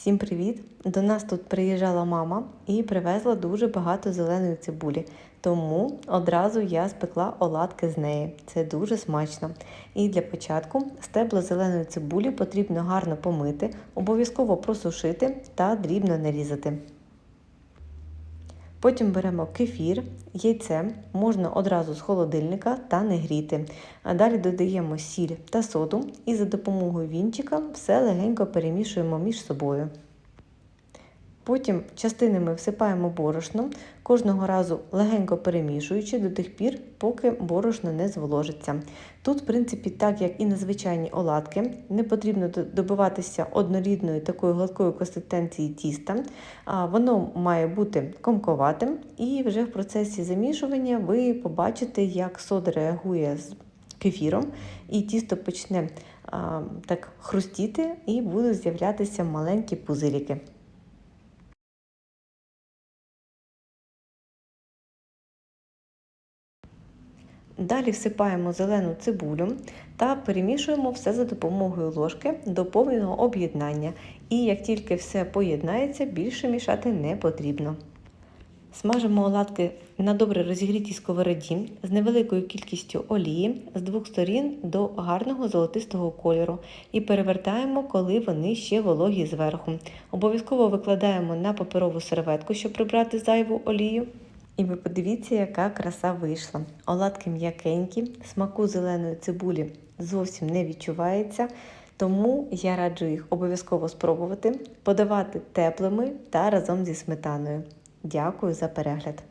Всім привіт! До нас тут приїжджала мама і привезла дуже багато зеленої цибулі. Тому одразу я спекла оладки з неї. Це дуже смачно. І для початку стебла зеленої цибулі потрібно гарно помити, обов'язково просушити та дрібно нарізати. Потім беремо кефір, яйце, можна одразу з холодильника та не гріти. А далі додаємо сіль та соду і за допомогою вінчика все легенько перемішуємо між собою. Потім частинами всипаємо борошно, кожного разу легенько перемішуючи до тих пір, поки борошно не зволожиться. Тут, в принципі, так як і на звичайні оладки, не потрібно добиватися однорідної такої гладкої консистенції тіста. Воно має бути комковатим, і вже в процесі замішування ви побачите, як сода реагує з кефіром, і тісто почне а, так хрустіти і будуть з'являтися маленькі пузиріки. Далі всипаємо зелену цибулю та перемішуємо все за допомогою ложки до повного об'єднання. І як тільки все поєднається, більше мішати не потрібно. Смажимо оладки на добре розігрітій сковороді з невеликою кількістю олії з двох сторін до гарного золотистого кольору і перевертаємо, коли вони ще вологі зверху. Обов'язково викладаємо на паперову серветку, щоб прибрати зайву олію. І ви подивіться, яка краса вийшла. Оладки м'якенькі, смаку зеленої цибулі зовсім не відчувається, тому я раджу їх обов'язково спробувати, подавати теплими та разом зі сметаною. Дякую за перегляд!